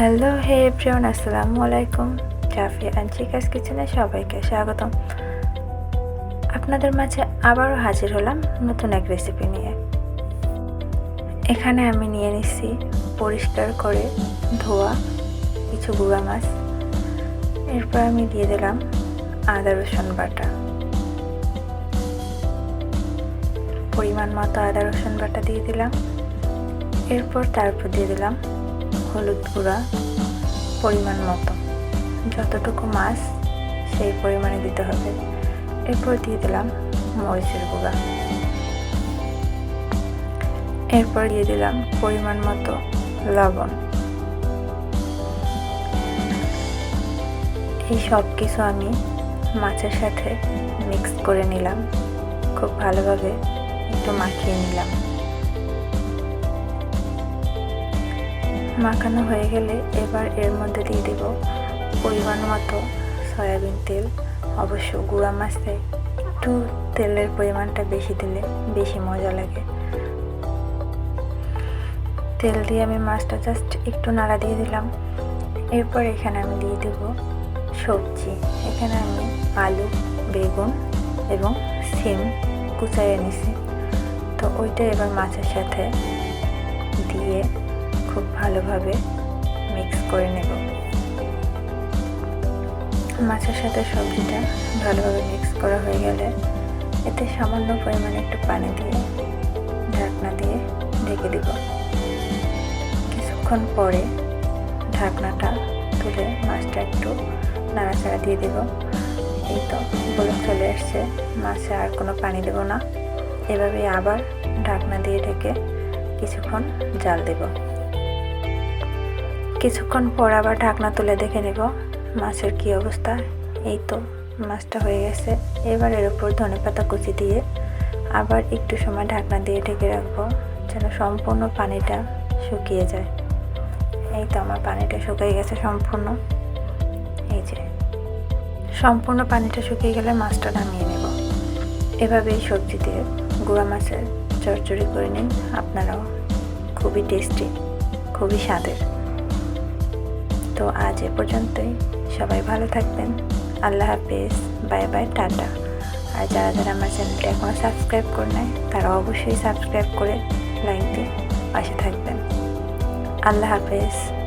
Hello হে প্রিয়ন আসসালামু আলাইকুম জাফি and চিকাস কিচেনে সবাইকে স্বাগতম। আপনাদের মাঝে আবারও হাজির হলাম নতুন এক রেসিপি নিয়ে। এখানে আমি নিয়ে নিচ্ছি পরিষ্কার করে ধোয়া কিছু গুঁড়া মাছ। এরপর আমি দিয়ে দিলাম আদা, রসুন বাটা। পরিমাণ মতো আদা, রসুন বাটা দিয়ে দিলাম। এরপর তারপর দিয়ে দিলাম হলুদ গুঁড়া পরিমাণ মতো। যতটুকু মাছ, সেই পরিমাণে দিতে হবে। এরপর দিয়ে দিলাম মরিচের গুঁড়া। এরপর দিয়ে দিলাম পরিমাণ মতো লবণ। এই সব কিছু আমি মাছের সাথে মিক্স করে নিলাম। খুব ভালোভাবে একটু মাখিয়ে নিলাম। মাখানো হয়ে গেলে এবার এর মধ্যে দিয়ে দেব পরিমাণ মতো সয়াবিন তেল, অবশ্য গুঁড়া মাছে একটু তেলের পরিমাণটা বেশি দিলে বেশি মজা লাগে। তেল দিয়ে আমি মাছটা জাস্ট একটু নাড়া দিয়ে দিলাম। এরপর এখানে আমি দিয়ে দেব সবজি। এখানে আমি আলু, বেগুন এবং সিম কুচাইয়ে নিছি। তো ওইটা এবার মাছের সাথে দিয়ে খুব ভালোভাবে মিক্স করে নেব। মাছের সাথে সবজিটা ভালোভাবে মিক্স করা হয়ে গেলে এতে সামান্য পরিমাণে একটু পানি দিয়ে ঢাকনা দিয়ে ঢেকে দিব। কিছুক্ষণ পরে ঢাকনাটা তুলে মাছটা একটু নাড়াচাড়া দিয়ে দেব। এই তো বলে চলে আসছে, মাছে আর কোনো পানি দেব না। এভাবে আবার ঢাকনা দিয়ে ঢেকে কিছুক্ষণ জাল দেব। কিছুক্ষণ পর আবার ঢাকনা তুলে দেখে নেব মাছের কি অবস্থা। এই তো, মাছটা হয়ে গেছে। এবার এর উপর ধনে পাতা কুচি দিয়ে আবার একটু সময় ঢাকনা দিয়ে ঢেকে রাখব, যেন সম্পূর্ণ পানিটা শুকিয়ে যায়। এই তো, আমার পানিটা শুকিয়ে গেছে সম্পূর্ণ। এই যে, সম্পূর্ণ পানিটা শুকিয়ে গেলে মাছটা নামিয়ে নেব। এভাবে এই সবজি দিয়ে গুঁড়া মাছের চচ্চড়ি করে নিন। আপনারাও খুবই টেস্টি, খুবই স্বাদের। তো আজ এ পর্যন্তই। সবাই ভালো থাকবেন। আল্লাহ হাফিজ। Bye bye, tata. আর যারা যারা আমার চ্যানেলটি এখনও সাবস্ক্রাইব করে নেয় তারা অবশ্যই সাবস্ক্রাইব করে লাইক দিয়ে পাশে থাকবেন। আল্লাহ হাফেজ।